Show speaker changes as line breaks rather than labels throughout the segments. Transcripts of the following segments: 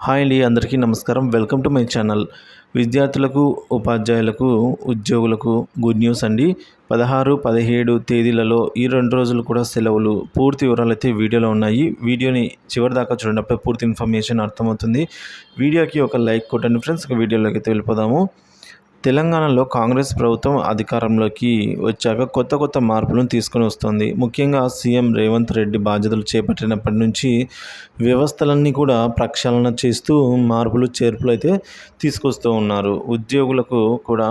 Hi అండి అందరికీ నమస్కారం. Welcome to my channel. విద్యార్థులకు ఉపాధ్యాయులకు ఉద్యోగులకు గుడ్ న్యూస్ అండి. పదహారు పదిహేడు తేదీలలో ఈ రెండు రోజులు కూడా సెలవులు. పూర్తి వివరాలు అయితే వీడియోలో ఉన్నాయి. వీడియోని చివరి దాకా చూడండి పూర్తి ఇన్ఫర్మేషన్ అర్థమవుతుంది. వీడియోకి ఒక లైక్ కొట్టండి ఫ్రెండ్స్. వీడియోలోకి అయితే వెళ్ళిపోదాము. తెలంగాణలో కాంగ్రెస్ ప్రభుత్వం అధికారంలోకి వచ్చాక కొత్త కొత్త మార్పులను తీసుకొని వస్తుంది. ముఖ్యంగా సీఎం రేవంత్ రెడ్డి బాధ్యతలు చేపట్టినప్పటి నుంచి వ్యవస్థలన్నీ కూడా ప్రక్షాళన చేస్తూ మార్పులు చేర్పులు అయితే తీసుకొస్తూ ఉన్నారు. ఉద్యోగులకు కూడా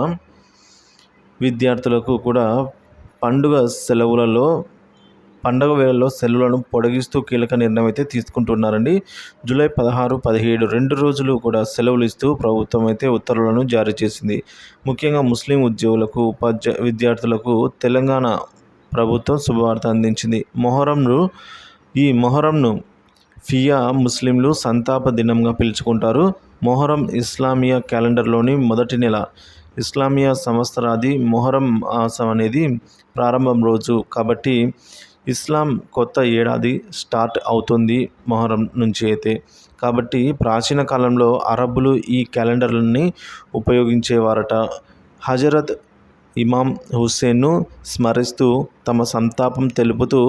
విద్యార్థులకు కూడా పండుగ సెలవులలో పండగ వేళల్లో సెలవులను పొడిగిస్తూ కీలక నిర్ణయం అయితే తీసుకుంటున్నారండి. జూలై పదహారు పదిహేడు రెండు రోజులు కూడా సెలవులు ఇస్తూ ప్రభుత్వం అయితే ఉత్తర్వులను జారీ చేసింది. ముఖ్యంగా ముస్లిం ఉద్యోగులకు ఉపాధ్యాయ విద్యార్థులకు తెలంగాణ ప్రభుత్వం శుభవార్త అందించింది. మొహరంను ఈ మొహరంను ఫియా ముస్లింలు సంతాప దినంగా పిలుచుకుంటారు. మొహరం ఇస్లామియా క్యాలెండర్లోని మొదటి నెల. ఇస్లామియా సంవత్సరాది మొహరం మాసం అనేది ప్రారంభం రోజు. కాబట్టి ఇస్లాం కొత్త ఏడాది స్టార్ట్ అవుతుంది మొహరం నుంచి అయితే. కాబట్టి ప్రాచీన కాలంలో అరబ్బులు ఈ క్యాలెండర్లని ఉపయోగించేవారట. హజరత్ ఇమాం హుస్సేన్ను స్మరిస్తూ తమ సంతాపం తెలుపుతూ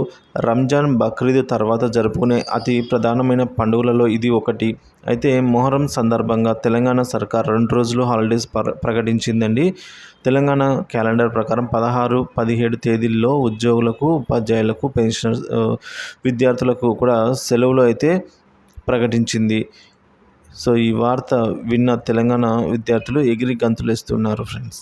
రంజాన్ బక్రీద్ తర్వాత జరుపుకునే అతి ప్రధానమైన పండుగలలో ఇది ఒకటి. అయితే మొహరం సందర్భంగా తెలంగాణ సర్కార్ రెండు రోజులు హాలిడేస్ ప్రకటించిందండి. తెలంగాణ క్యాలెండర్ ప్రకారం పదహారు పదిహేడు తేదీల్లో ఉద్యోగులకు ఉపాధ్యాయులకు పెన్షనర్స్ విద్యార్థులకు కూడా సెలవులు అయితే ప్రకటించింది. సో ఈ వార్త విన్న తెలంగాణ విద్యార్థులు ఎగిరి గంతులేస్తున్నారు ఫ్రెండ్స్.